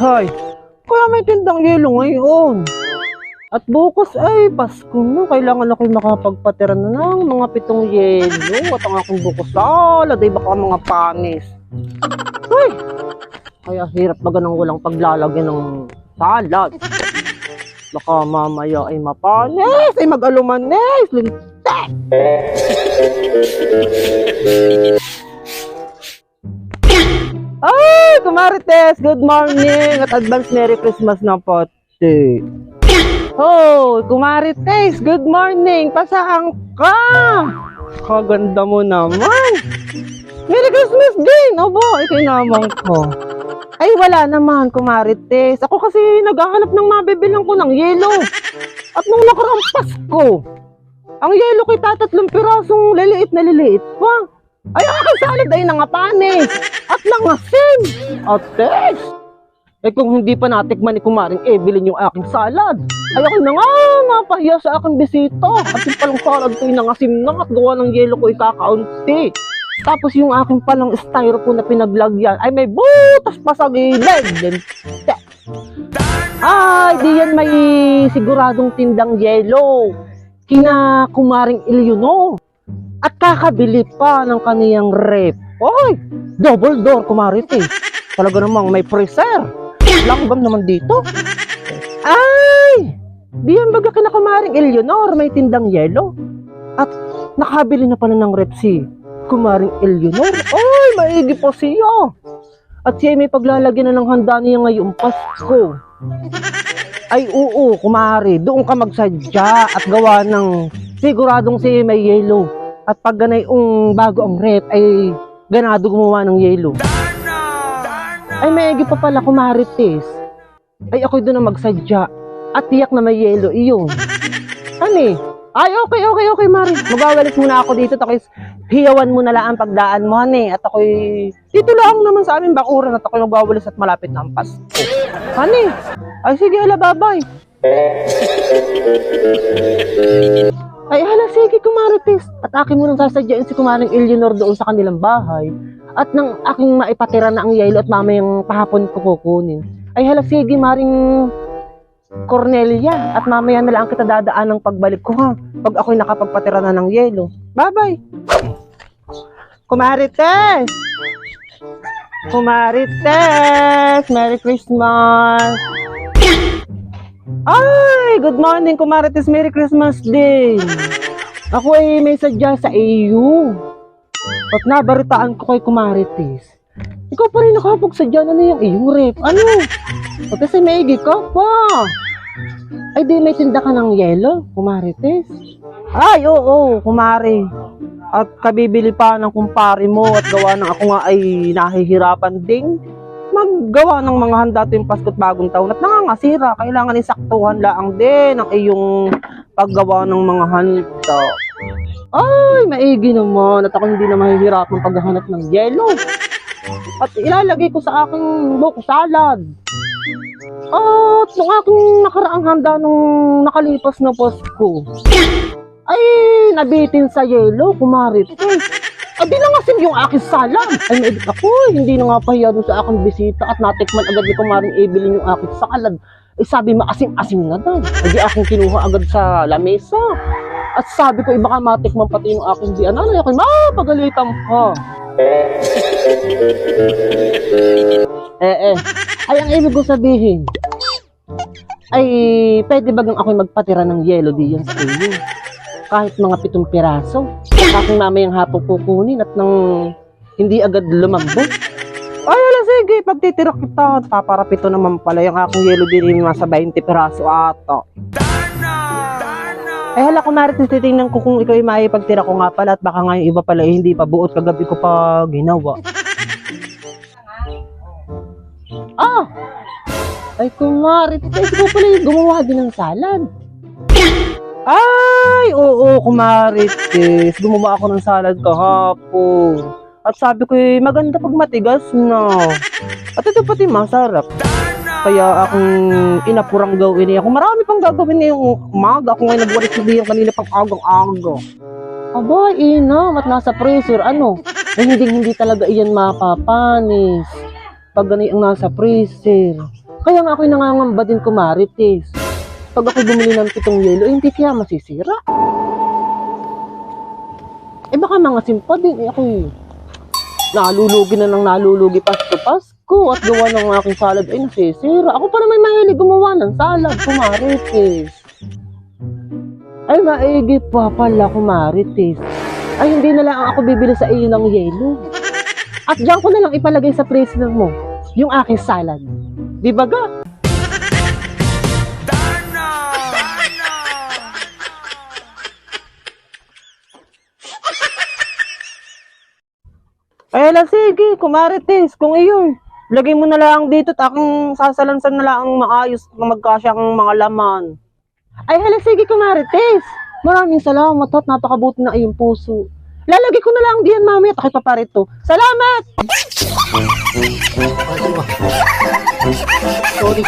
Hay, kaya may tindang yelo ngayon. At bukas ay Pasko na. Kailangan ako makapagpatira na ng mga pitong yelo. At ang aking bukas salad ay baka mga panis. Ay, kaya hirap baga nang walang paglalagyan ng salad. Baka mamaya ay mapanis, ay mag-alumanis, lintek. Ay, Kumarites, good morning at advance Merry Christmas na pati. Oh, Kumarites, good morning. Pasaan ka? Kaganda mo naman. Merry Christmas din. Aba, ikay naman ko. Ay, wala naman, Kumarites. Ako kasi naghahanap ng mabibilang ko ng yelo. At nung nakaraang Pasko, ang yelo ko'y tatatlong pirasong liliit na liliit pa. Ay, ang aking salad ay nangapanis at nangasim at taste. Eh kung hindi pa natikman ni Kumaring Evelyn yung aking salad, ay ako na nga mapahiya sa aking bisita. At yung palang salad ko'y nangasim na at gawa ng yelo ko ikakaunti. Tapos yung aking palang styrofoam na pinaglagyan ay may butas pa sa gilid. Then, Ay, di yan may siguradong tindang yelo. Kina Kumaring Ilyono. At kakabili pa ng kaniyang rep. Oy, double door Kumarites. Talaga namang may freezer. Langgam naman dito. Ay! Di yan baga kina Kumaring Eleanor, may tindang yelo. At nakabili na pala ng rep si Kumaring Eleanor. Ay, maigi po siya. At siya ay may paglalagyan na ng handa niya ngayong Pasko. Ay, oo, kumari. Doon ka magsadya at gawa ng siguradong siya may yelo. At pag ganay yung bago ang rep, ay ganado gumawa ng yelo. Ay, may pa pala kumarites. Ay, ako'y doon na magsadya. At tiyak na may yelo, iyon. Ani? Ay, okay, okay, okay, Mari. Magawalis muna ako dito. Tapos, hiyawan mo na lang ang pagdaan mo, hani. At ako'y, dito lang naman sa aming bakuran. At ako'y magawalis at malapit na ang Pasko. Hani? Ay, sige, hala, bye-bye. Ay, hala, sige, kumarites. At akin mo nang sasadyain si kumaring Eleanor doon sa kanilang bahay. At nang aking maipatira na ang yelo at mamayang pahapon ko kukunin. Ay, hala, sige, maring Cornelia. At mamaya na lang kita dadaan ng pagbalik ko, ha? Pag ako'y nakapagpatira na ng yelo. Bye-bye. Kumarites! Kumarites! Merry Christmas! Ay, good morning, Kumarites. Merry Christmas din. Ako ay may sadya sa iyo. At nabaritaan ko kay Kumarites. Ikaw pa rin nakapagsadya na na yung iyong rep. Ano? O kasi maigi ka pa. Ay, di may tinda ka ng yelo, Kumarites. Ay, oo, kumari. At kabibili pa ng kumpare mo at gawa ng ako nga ay nahihirapan ding maggawa ng mga handa tuwing Pasko't Bagong Taon at nangangasira. Kailangan isaktuhan lang din ang iyong paggawa ng mga handa. Ay, maigi naman at ako hindi na mahihirapan paghahanap ng yelo. At ilalagay ko sa aking buko salad. At nung aking nakaraang handa nung nakalipas na Pasko, ay nabitin sa yelo, kumarit. Eh, Adi na nga yung aking salad. Ay, naibig ako. Hindi na nga pahiya dun sa aking bisita at natikman agad ni Kumaring Evelyn yung aking salad. Eh, sabi maasim-asim na daw. Hindi aking kinuha agad sa lamesa. At sabi ko, iba ka matikman pati yung aking di ano. Ay, ako, mapagalitan pa. Eh, eh. Ay, ang ibig ko sabihin, ay, pwede bagang ako'y magpatira ng yelo diyan sa iyo. Kahit mga pitong piraso. Aking mamayang hapon kukunin at nang hindi agad lumambot. Ay, ala, sige, pagtitira kita. Paparapito naman pala yung aking yelo din yung nasa 20 piraso ata. Eh, hala, kunwari titingnan ko kung ikaw ay maipagtira ko nga pala at baka nga yung iba pala eh, hindi pa buot kagabi ko pa ginawa. Ah! Ay, kumari, titay ko pala yung gumawa din ng salad. Ay, oo, kumarites. Gumawa ako ng salad kahapon. At sabi ko, eh, maganda pag matigas na. At ito pati masarap. Kaya akong inapurang gawin niya. Kung marami pang gagawin niya yung umaga, ako ngayon nagwalis na yung kanina pang agang-aga. Aba, inam, at nasa freezer, ano? Eh, hindi, hindi talaga iyan mapapanis. Pag ganun ang nasa freezer. Kaya nga ako'y nangangamba din kumarites. Pag ako bumili ng pitong yelo, eh, hindi kaya masisira. Eh baka mga simpa din, eh ako'y nalulugi na ng nalulugi Pasko Pasko at gawa ng aking salad ay nasisira. Ako pa naman mahilig gumawa ng salad, kumarites. Ay maigi pa pala kumarites. Ay hindi na lang ako bibili sa iyo ng yelo. At diyan ko na lang ipalagay sa freezer mo yung aking salad. Di ba ga? Ay, ala, sige, kumarites, kung iyon. Lagay mo na lang dito at aking sasalansan na lang maayos na magkasya ang mga laman. Ay, hala, sige, kumarites. Maraming salamat at napakabuti na iyong puso. Lalagay ko na lang diyan mamaya at ako'y paparito. Salamat! Sorry.